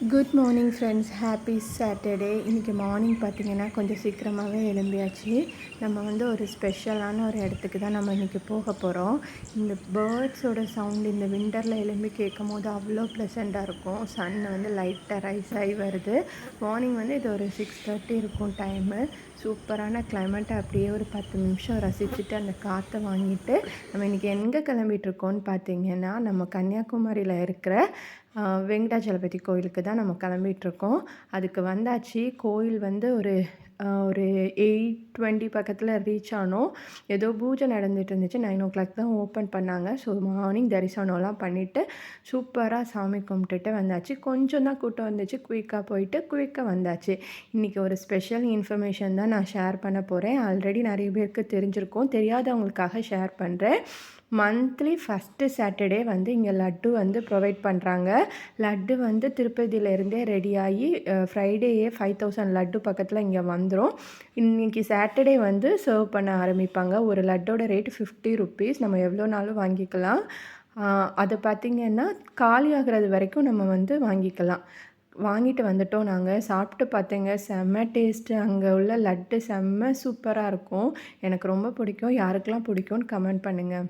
Good morning friends happy Saturday இன்றைக்கி morning பார்த்தீங்கன்னா கொஞ்சம் சீக்கிரமாகவே எழும்பியாச்சு நம்ம வந்து ஒரு ஸ்பெஷலான ஒரு இடத்துக்கு தான் நம்ம இன்றைக்கி போக போகிறோம் இந்த பேர்ட்ஸோட சவுண்ட் இந்த விண்டரில் எழும்பி கேட்கும் போது அவ்வளோ ப்ளசண்ட்டாக இருக்கும். சன் வந்து லைட்டாக ரைஸ் ஆகி வருது. மார்னிங் வந்து இது ஒரு சிக்ஸ் தேர்ட்டி இருக்கும் டைமு சூப்பரான கிளைமேட்டை அப்படியே ஒரு பத்து நிமிஷம் ரசிச்சுட்டு அந்த காற்றை வாங்கிட்டு நம்ம இன்றைக்கி எங்கே கிளம்பிகிட்ருக்கோன்னு பார்த்தீங்கன்னா நம்ம கன்னியாகுமரியில் இருக்கிற வெங்கடாச்சலபதி கோயிலுக்கு தான் நம்ம கிளம்பிகிட்ருக்கோம் அதுக்கு வந்தாச்சு. கோயில் வந்து ஒரு ஒரு எயிட் டுவெண்ட்டி பக்கத்தில் ரீச் ஆனோம். ஏதோ பூஜை நடந்துட்டு இருந்துச்சு. நைன் ஓ கிளாக் தான் ஓப்பன் பண்ணாங்க. ஸோ மார்னிங் தரிசனம்லாம் பண்ணிவிட்டு சூப்பராக சாமி கும்பிட்டுட்டு வந்தாச்சு. கொஞ்சம் தான் கூட்டம் வந்துச்சு. குயிக்காக போயிட்டு குயிக்காக வந்தாச்சு. இன்றைக்கி ஒரு ஸ்பெஷல் இன்ஃபர்மேஷன் தான் நான் ஷேர் பண்ண போகிறேன் ஆல்ரெடி நிறைய பேருக்கு தெரிஞ்சிருக்கோம். தெரியாதவங்களுக்காக ஷேர் பண்ணுறேன் மந்த்லி ஃபஸ்ட்டு சாட்டர்டே வந்து இங்கே லட்டு வந்து ப்ரொவைட் பண்ணுறாங்க லட்டு வந்து திருப்பதியிலேருந்தே ரெடியாகி ஃப்ரைடேயே ஃபைவ் தௌசண்ட் லட்டு பக்கத்தில் இங்கே வந்துடும் இன்றைக்கி சாட்டர்டே வந்து சர்வ் பண்ண ஆரம்பிப்பாங்க. ஒரு லட்டோட ரேட் ஃபிஃப்டி ருபீஸ் நம்ம எவ்வளோ நாளும் வாங்கிக்கலாம். அதை அது பார்த்திங்கன்னா காலி ஆகிறது வரைக்கும் நம்ம வந்து வாங்கிக்கலாம். வாங்கிட்டு வந்துட்டோம் நாங்கள் சாப்பிட்டு பார்த்தேங்க செம்ம டேஸ்ட்டு அங்கே உள்ள லட்டு செம்ம சூப்பராக இருக்கும். எனக்கு ரொம்ப பிடிக்கும். யாருக்கெல்லாம் பிடிக்கும்னு கமெண்ட் பண்ணுங்கள்